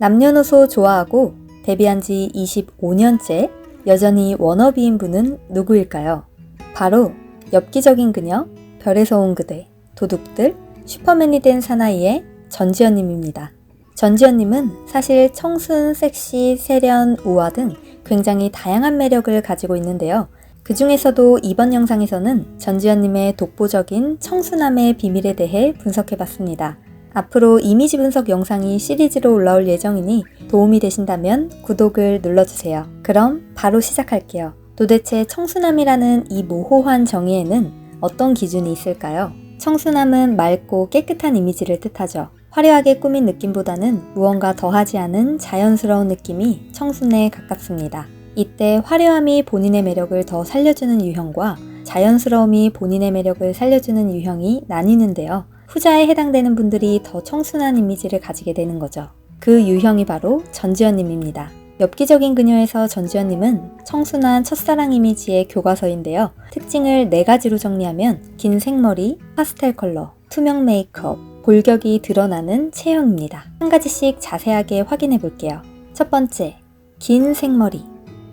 남녀노소 좋아하고 데뷔한 지 25년째 여전히 워너비인 분은 누구일까요? 바로 엽기적인 그녀, 별에서 온 그대, 도둑들, 슈퍼맨이 된 사나이의 전지현님입니다. 전지현님은 사실 청순, 섹시, 세련, 우아 등 굉장히 다양한 매력을 가지고 있는데요. 그 중에서도 이번 영상에서는 전지현님의 독보적인 청순함의 비밀에 대해 분석해봤습니다. 앞으로 이미지 분석 영상이 시리즈로 올라올 예정이니 도움이 되신다면 구독을 눌러주세요. 그럼 바로 시작할게요. 도대체 청순함이라는 이 모호한 정의에는 어떤 기준이 있을까요? 청순함은 맑고 깨끗한 이미지를 뜻하죠. 화려하게 꾸민 느낌보다는 무언가 더하지 않은 자연스러운 느낌이 청순에 가깝습니다. 이때 화려함이 본인의 매력을 더 살려주는 유형과 자연스러움이 본인의 매력을 살려주는 유형이 나뉘는데요. 후자에 해당되는 분들이 더 청순한 이미지를 가지게 되는 거죠. 그 유형이 바로 전지현님입니다. 엽기적인 그녀에서 전지현님은 청순한 첫사랑 이미지의 교과서인데요. 특징을 네 가지로 정리하면 긴 생머리, 파스텔 컬러, 투명 메이크업, 골격이 드러나는 체형입니다. 한 가지씩 자세하게 확인해 볼게요. 첫 번째, 긴 생머리.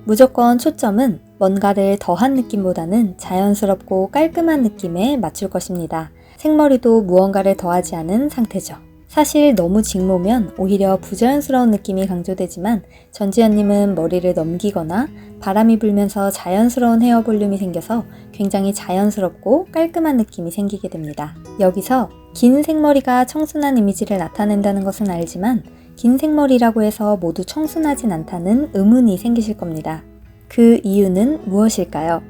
무조건 초점은 뭔가를 더한 느낌보다는 자연스럽고 깔끔한 느낌에 맞출 것입니다. 생머리도 무언가를 더하지 않은 상태죠. 사실 너무 직모면 오히려 부자연스러운 느낌이 강조되지만 전지현님은 머리를 넘기거나 바람이 불면서 자연스러운 헤어 볼륨이 생겨서 굉장히 자연스럽고 깔끔한 느낌이 생기게 됩니다. 여기서 긴 생머리가 청순한 이미지를 나타낸다는 것은 알지만 긴 생머리라고 해서 모두 청순하진 않다는 의문이 생기실 겁니다. 그 이유는 무엇일까요?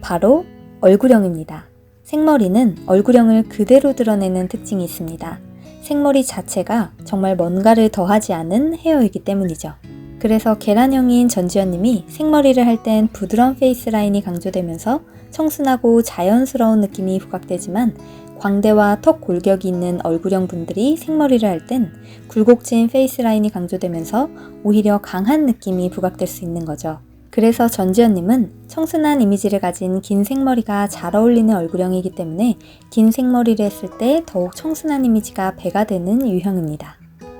바로 얼굴형입니다. 생머리는 얼굴형을 그대로 드러내는 특징이 있습니다. 생머리 자체가 정말 뭔가를 더하지 않은 헤어이기 때문이죠. 그래서 계란형인 전지현님이 생머리를 할 땐 부드러운 페이스 라인이 강조되면서 청순하고 자연스러운 느낌이 부각되지만 광대와 턱 골격이 있는 얼굴형 분들이 생머리를 할 땐 굴곡진 페이스 라인이 강조되면서 오히려 강한 느낌이 부각될 수 있는 거죠. 그래서 전지현님은 청순한 이미지를 가진 긴 생머리가 잘 어울리는 얼굴형이기 때문에 긴 생머리를 했을 때 더욱 청순한 이미지가 배가 되는 유형입니다.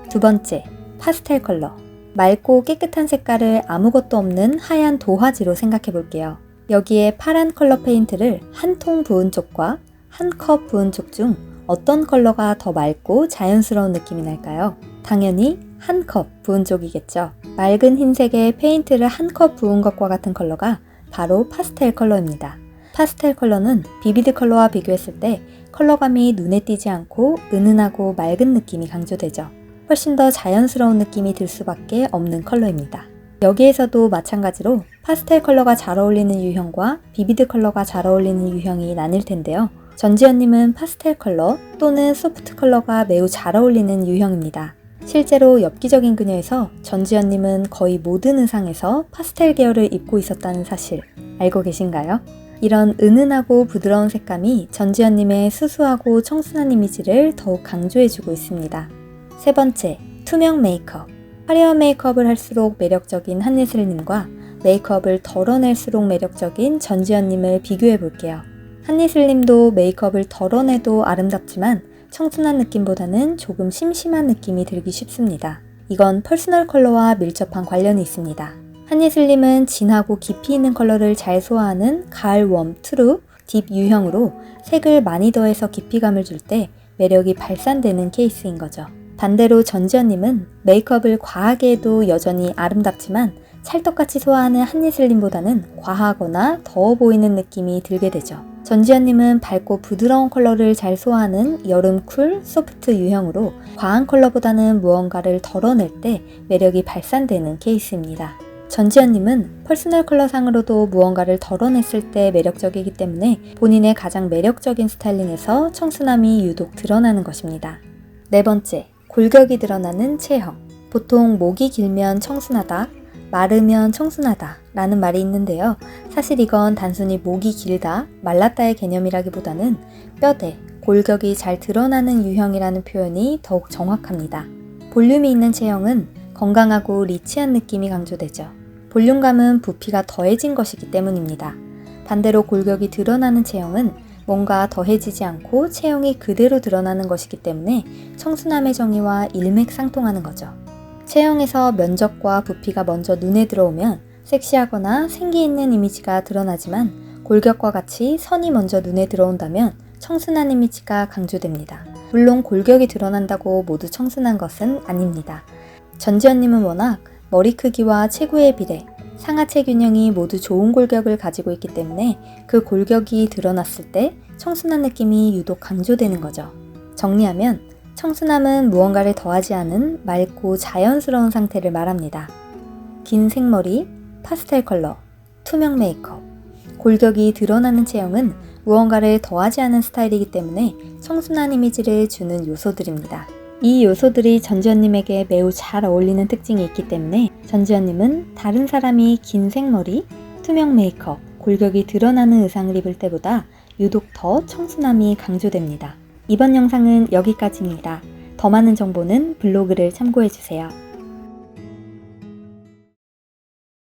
두 번째, 파스텔 컬러. 맑고 깨끗한 색깔을 아무것도 없는 하얀 도화지로 생각해 볼게요. 여기에 파란 컬러 페인트를 한 통 부은 쪽과 한 컵 부은 쪽 중 어떤 컬러가 더 맑고 자연스러운 느낌이 날까요? 당연히 한 컵 부은 쪽이겠죠. 맑은 흰색에 페인트를 한컵 부은 것과 같은 컬러가 바로 파스텔 컬러입니다. 파스텔 컬러는 비비드 컬러와 비교했을 때 컬러감이 눈에 띄지 않고 은은하고 맑은 느낌이 강조되죠. 훨씬 더 자연스러운 느낌이 들 수밖에 없는 컬러입니다. 여기에서도 마찬가지로 파스텔 컬러가 잘 어울리는 유형과 비비드 컬러가 잘 어울리는 유형이 나뉠 텐데요. 전지현님은 파스텔 컬러 또는 소프트 컬러가 매우 잘 어울리는 유형입니다. 실제로 엽기적인 그녀에서 전지현님은 거의 모든 의상에서 파스텔 계열을 입고 있었다는 사실 알고 계신가요? 이런 은은하고 부드러운 색감이 전지현님의 수수하고 청순한 이미지를 더욱 강조해주고 있습니다. 세 번째, 투명 메이크업. 화려한 메이크업을 할수록 매력적인 한예슬님과 메이크업을 덜어낼수록 매력적인 전지현님을 비교해 볼게요. 한예슬님도 메이크업을 덜어내도 아름답지만 청순한 느낌보다는 조금 심심한 느낌이 들기 쉽습니다. 이건 퍼스널 컬러와 밀접한 관련이 있습니다. 한예슬님은 진하고 깊이 있는 컬러를 잘 소화하는 가을 웜, 트루, 딥 유형으로 색을 많이 더해서 깊이감을 줄 때 매력이 발산되는 케이스인 거죠. 반대로 전지현님은 메이크업을 과하게 해도 여전히 아름답지만 찰떡같이 소화하는 한예슬님보다는 과하거나 더워 보이는 느낌이 들게 되죠. 전지현님은 밝고 부드러운 컬러를 잘 소화하는 여름 쿨, 소프트 유형으로 과한 컬러보다는 무언가를 덜어낼 때 매력이 발산되는 케이스입니다. 전지현님은 퍼스널 컬러상으로도 무언가를 덜어냈을 때 매력적이기 때문에 본인의 가장 매력적인 스타일링에서 청순함이 유독 드러나는 것입니다. 네 번째, 골격이 드러나는 체형. 보통 목이 길면 청순하다, 마르면 청순하다 라는 말이 있는데요. 사실 이건 단순히 목이 길다, 말랐다의 개념이라기보다는 뼈대, 골격이 잘 드러나는 유형이라는 표현이 더욱 정확합니다. 볼륨이 있는 체형은 건강하고 리치한 느낌이 강조되죠. 볼륨감은 부피가 더해진 것이기 때문입니다. 반대로 골격이 드러나는 체형은 뭔가 더해지지 않고 체형이 그대로 드러나는 것이기 때문에 청순함의 정의와 일맥상통하는 거죠. 체형에서 면적과 부피가 먼저 눈에 들어오면 섹시하거나 생기 있는 이미지가 드러나지만 골격과 같이 선이 먼저 눈에 들어온다면 청순한 이미지가 강조됩니다. 물론 골격이 드러난다고 모두 청순한 것은 아닙니다. 전지현님은 워낙 머리 크기와 체구의 비례, 상하체 균형이 모두 좋은 골격을 가지고 있기 때문에 그 골격이 드러났을 때 청순한 느낌이 유독 강조되는 거죠. 정리하면 청순함은 무언가를 더하지 않은 맑고 자연스러운 상태를 말합니다. 긴 생머리, 파스텔 컬러, 투명 메이크업, 골격이 드러나는 체형은 무언가를 더하지 않은 스타일이기 때문에 청순한 이미지를 주는 요소들입니다. 이 요소들이 전지현님에게 매우 잘 어울리는 특징이 있기 때문에 전지현님은 다른 사람이 긴 생머리, 투명 메이크업, 골격이 드러나는 의상을 입을 때보다 유독 더 청순함이 강조됩니다. 이번 영상은 여기까지입니다. 더 많은 정보는 블로그를 참고해주세요.